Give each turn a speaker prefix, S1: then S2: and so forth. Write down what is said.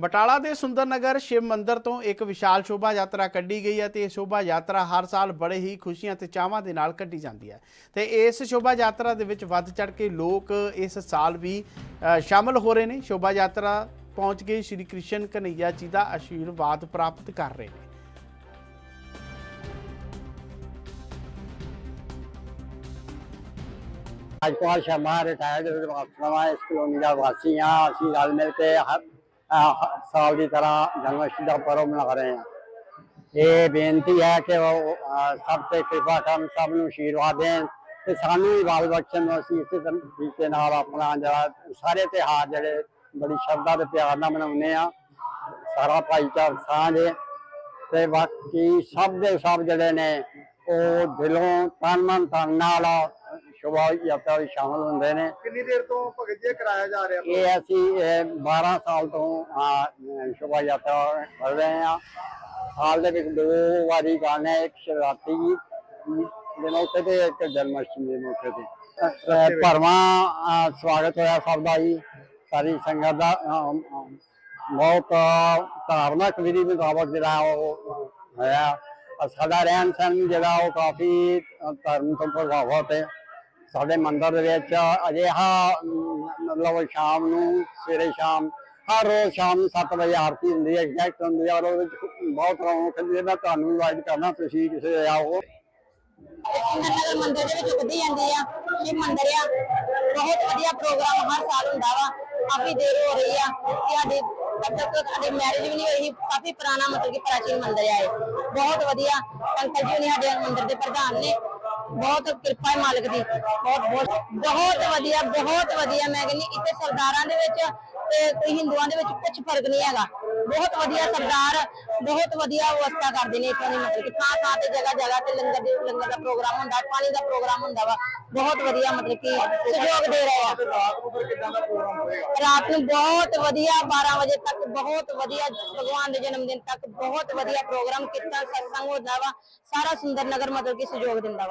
S1: ਬਟਾਲਾ ਦੇ ਸੁੰਦਰ ਨਗਰ ਸ਼ਿਵ ਮੰਦਿਰ ਤੋਂ ਇੱਕ ਵਿਸ਼ਾਲ ਸ਼ੋਭਾ ਯਾਤਰਾ ਕੱਢੀ ਗਈ ਹੈ ਤੇ ਇਹ ਸ਼ੋਭਾ ਯਾਤਰਾ ਹਰ ਸਾਲ ਬੜੇ ਹੀ ਖੁਸ਼ੀਆਂ ਤੇ ਚਾਵਾਂ ਦੇ ਨਾਲ ਕੱਢੀ ਜਾਂਦੀ ਹੈ। ਤੇ ਇਸ ਸ਼ੋਭਾ ਯਾਤਰਾ ਦੇ ਵਿੱਚ ਵੱਧ ਚੜ ਕੇ ਲੋਕ ਇਸ ਸਾਲ ਵੀ ਸ਼ਾਮਲ ਹੋ ਰਹੇ ਨੇ। ਸ਼ੋਭਾ ਯਾਤਰਾ ਪਹੁੰਚ ਕੇ ਸ਼੍ਰੀ ਕ੍ਰਿਸ਼ਨ ਕਨਈਆ ਜੀ ਦਾ ਆਸ਼ੀਰਵਾਦ ਪ੍ਰਾਪਤ ਕਰ ਰਹੇ ਨੇ।
S2: ਰਾਜਪਾਲ ਸ਼ਰਮਾ ਰਿਟਾਇਰਡ ਵਾਸੀ ਇਸ ਕਲੋਨੀ ਦਾ ਵਾਸੀ ਹਾਂ। ਅਸੀਂ ਰਲ ਮਿਲ ਕੇ ਸਾਲ ਦੀ ਤਰ੍ਹਾਂ ਜਨਮਸ਼ਟਮੀ ਦਾ ਪਰਵ ਮਨਾ ਰਹੇ ਹਾਂ। ਇਹ ਬੇਨਤੀ ਹੈ ਕਿ ਉਹ ਸਭ ਤੇ ਕਿਰਪਾ ਕਰਨ ਸਭ ਨੂੰ ਆਸ਼ੀਰਵਾਦ ਦੇਣ ਤੇ ਸਾਨੂੰ ਵੀ ਬਾਲ ਬਖਸ਼ਣ ਅਸੀਂ ਇਸੇ ਤਰੀਕੇ ਨਾਲ ਆਪਣਾ ਜਿਹੜਾ ਸਾਰੇ ਤਿਉਹਾਰ ਜਿਹੜੇ ਬੜੀ ਸ਼ਰਧਾ ਤੇ ਪਿਆਰ ਨਾਲ ਮਨਾਉਂਦੇ ਆ ਸਾਰਾ ਭਾਈਚਾਰਾ ਸਾਂਝ ਤੇ ਬਾਕੀ ਸਭ ਦੇ ਸਭ ਜਿਹੜੇ ਨੇ, ਉਹ ਦਿਲੋਂ ਤਨ ਮਨ ਧਨ ਨਾਲ ਸ਼ੋਭਾ ਯਾਤਰਾ ਵਿੱਚ ਸ਼ਾਮਲ ਹੁੰਦੇ ਨੇ।
S3: ਕਿੰਨੀ ਦੇਰ ਤੋਂ ਭਗਤ ਜੀ ਕਰਾਇਆ ਜਾ ਰਿਹਾ?
S2: ਇਹ ਅਸੀਂ ਇਹ 12 ਸਾਲ ਤੋਂ ਅਹ, ਸ਼ੋਭਾ ਯਾਤਰਾ ਕਰ ਰਹੇ ਹਾਂ। ਸਾਲ ਦੇ ਵਿੱਚ ਦੋ ਵਾਰੀ ਗਾਣੇ ਇੱਕ ਸ਼ਿਵਰਾਤਰੀ ਦੇ ਮੌਕੇ ਤੇ ਇੱਕ ਜਨਮਸ਼ਟਮੀ ਦੇ ਮੌਕੇ ਤੇ। ਅਹ, ਭਰਵਾਂ ਅਹ, ਸਵਾਗਤ ਹੋਇਆ ਸਭ ਦਾ ਜੀ। ਸਾਰੀ ਸੰਗਤ ਦਾ ਅਹ, ਅਹ, ਬਹੁਤ ਧਾਰਮਿਕ ਵਿਧੀ ਮੁਤਾਬਕ ਜਿਹੜਾ ਉਹ ਹੋਇਆ। ਅਹ, ਸਾਡਾ ਰਹਿਣ ਸਹਿਣ ਜਿਹੜਾ ਉਹ ਕਾਫੀ ਅਹ, ਧਰਮ ਤੋਂ ਪ੍ਰਭਾਵਿਤ ਹੈ। ਸਾਡੇ ਮੰਦਿਰ ਦੇ ਵਿੱਚ ਅਜਿਹਾ ਮਤਲਬ ਸ਼ਾਮ ਨੂੰ ਸਵੇਰੇ ਸ਼ਾਮ, ਹਰ ਰੋਜ਼ ਸ਼ਾਮ ਨੂੰ 7 ਵਜੇ ਆਰਤੀ ਹੁੰਦੀ ਹੈ ਐਗਜ਼ੈਕਟ ਹੁੰਦੀ ਹੈ, ਔਰ ਉਹਦੇ ਵਿੱਚ ਬਹੁਤ ਰੌਣਕ ਹੁੰਦੀ ਹੈ। ਮੈਂ ਤੁਹਾਨੂੰ ਇਨਵਾਈਟ ਕਰਨਾ ਤੁਸੀਂ ਕਿਸੇ ਆਓ।
S4: ਨਗਰ ਮੰਦਿਰ ਦੇ ਵਿੱਚ ਵਧੀ ਜਾਂਦੀ ਆ, ਇਹ ਮੰਦਿਰ ਆ, ਬਹੁਤ ਵਧੀਆ ਪ੍ਰੋਗਰਾਮ ਹਰ ਸਾਲ ਹੁੰਦਾ ਵਾ, ਕਾਫੀ ਦੇਰ ਹੋ ਰਹੀ ਆ ਕਿ ਸਾਡੀ ਤੱਕ ਸਾਡੀ ਮੈਰਿਜ ਵੀ ਨਹੀਂ ਹੋਈ ਕਾਫੀ ਪੁਰਾਣਾ ਮਤਲਬ ਕਿ ਪ੍ਰਾਚੀਨ ਮੰਦਿਰ ਆ ਇਹ। ਬਹੁਤ ਵਧੀਆ ਅੰਕਲ ਜੀ ਨੇ ਸਾਡੇ ਮੰਦਿਰ ਦੇ ਪ੍ਰਧਾਨ ਨੇ ਬਹੁਤ ਕਿਰਪਾ ਹੈ ਮਾਲਕ ਦੀ। ਬਹੁਤ ਬਹੁਤ ਬਹੁਤ ਵਧੀਆ ਬਹੁਤ ਵਧੀਆ। ਮੈਂ ਕਹਿੰਦੀ ਇੱਥੇ ਸਰਦਾਰਾਂ ਦੇ ਵਿੱਚ ਤੇ ਕੋਈ ਹਿੰਦੂਆਂ ਦੇ ਵਿੱਚ ਕੁਝ ਫ਼ਰਕ ਨਹੀਂ ਹੈਗਾ। ਬਹੁਤ ਵਧੀਆ ਸਰਦਾਰ, ਬਹੁਤ ਵਧੀਆ ਵਿਵਸਥਾ ਕਰਦੇ ਨੇ ਇੱਥੋਂ ਦੀ ਮਤਲਬ ਕਿ ਥਾਂ ਥਾਂ ਤੇ ਜਗ੍ਹਾ ਜਗ੍ਹਾ ਤੇ ਲੰਗਰ ਦੇ, ਲੰਗਰ ਦਾ ਪ੍ਰੋਗਰਾਮ ਹੁੰਦਾ, ਪਾਣੀ ਦਾ ਪ੍ਰੋਗਰਾਮ ਹੁੰਦਾ ਵਾ। ਬਹੁਤ ਵਧੀਆ ਮਤਲਬ ਕਿ ਸਹਿਯੋਗ ਦੇ ਰਹੇ ਆ।
S3: ਰਾਤ ਨੂੰ ਫਿਰ ਕਿੱਦਾਂ ਦਾ ਪ੍ਰੋਗਰਾਮ ਹੋਏਗਾ
S4: ਰਾਤ ਨੂੰ ਬਹੁਤ ਵਧੀਆ 12 ਵਜੇ ਤੱਕ ਬਹੁਤ ਵਧੀਆ, ਭਗਵਾਨ ਦੇ ਜਨਮ ਦਿਨ ਤੱਕ ਬਹੁਤ ਵਧੀਆ ਪ੍ਰੋਗਰਾਮ ਕੀਤਾ, ਸਤਸੰਗ ਹੁੰਦਾ ਵਾ। ਸਾਰਾ ਸੁੰਦਰ ਨਗਰ ਮਤਲਬ ਕਿ ਸਹਿਯੋਗ ਦਿੰਦਾ ਵਾ।